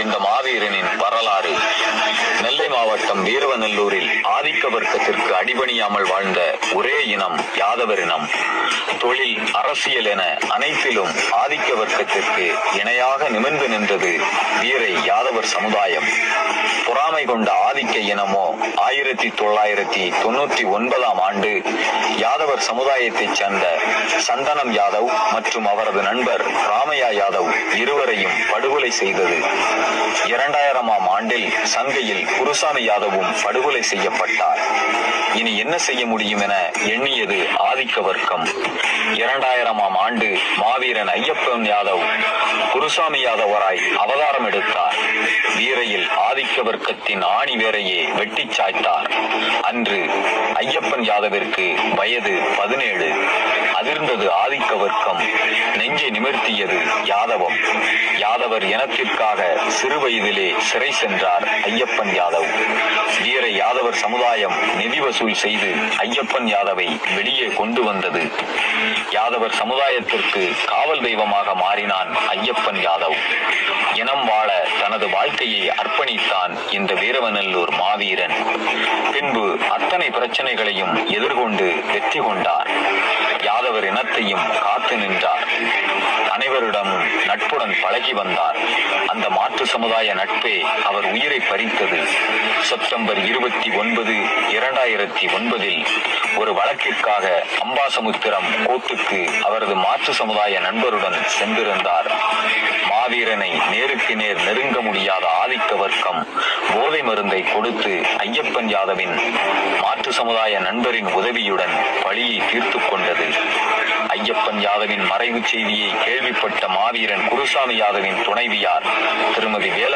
இந்த மாவீரனின் வரலாறு. நெல்லை மாவட்டம் வீரவநல்லூரில் ஆதிக்க வர்க்கத்திற்கு அடிபணியாமல் வாழ்ந்த ஒரே இனம் யாதவர் இனம். தொழில் அரசியல் என அனைத்திலும் ஆதிக்க வர்க்கத்திற்கு இணையாக நிமிர்ந்து நின்றது வீரை யாதவர் சமுதாயம். பொறாமை கொண்ட ஆதிக்க இனமோ ஆயிரத்தி தொள்ளாயிரத்தி தொண்ணூற்றி ஒன்பதாம் ஆண்டு யாதவர் சமுதாயத்தைச் சேர்ந்த சந்தனம் யாதவ் மற்றும் அவரது நண்பர் ராமையா யாதவ் இருவரையும் படுகொலை செய்தது. இரண்டாயிரமாம் ஆண்டில் சங்கையில் குருசாமி யாதவும் படுகொலை செய்யப்பட்டார். இனி என்ன செய்ய முடியும் என எண்ணியது ஆதிக்க வர்க்கம். இரண்டாயிரமாம் ஆண்டு மாவீரன் ஐயப்பன் யாதவ் குருசாமி யாதவராய் அவதாரம் எடுத்தார். வீரையில் ஆதிக்க வர்க்கத்தின் ஆணி வேரையே வெட்டி சாய்த்தார். அன்று ஐயப்பன் யாதவிற்கு வயது பதினேழு ஆதிக்க வர்க்கம் நெஞ்சை நிமிர்த்தியது யாதவம். யாதவர் இனத்திற்காக சிறு வயதிலே சிறை சென்றார் ஐயப்பன் யாதவ். வீர யாதவர் சமுதாயம் நிதி வசூல் செய்து ஐயப்பன் யாதவை வெளியே கொண்டு வந்தது. யாதவர் சமுதாயத்திற்கு காவல் தெய்வமாக மாறினான் ஐயப்பன் யாதவ். இனம் வாழ தனது வாழ்க்கையை அர்ப்பணித்தான் இந்த வீரவநல்லூர் மாவீரன். பின்பு அத்தனை பிரச்சனைகளையும் எதிர்கொண்டு வெற்றி கொண்டார். அனைவர் இனத்தையும் காத்து நின்றார். அனைவரிடமும் நட்புடன் பழகி வந்தார். அந்த மாற்று சமுதாய நட்பே அவர் உயிரை பறித்தது. செப்டம்பர் இருபத்தி ஒன்பது இரண்டாயிரத்தி ஒன்பதில் ஒரு வழக்கிற்காக அம்பாசமுத்திரம் கோர்ட்டுக்கு அவரது மாற்று சமுதாய நண்பருடன் சென்றிருந்தார். மாவீரனை நேருக்கு நேர் நெருங்க முடியாத ஆதிக்க வர்க்கம் போதை மருந்தை கொடுத்து ஐயப்பன் யாதவின் மாற்று சமுதாய நண்பரின் உதவியுடன் பழியை தீர்த்து கொண்டது. ஐயப்பன் யாதவின் மறைவு செய்தியை கேள்விப்பட்ட மாவீரன் குருசாமி யாதவின் துணைவியார் திருமதி வேல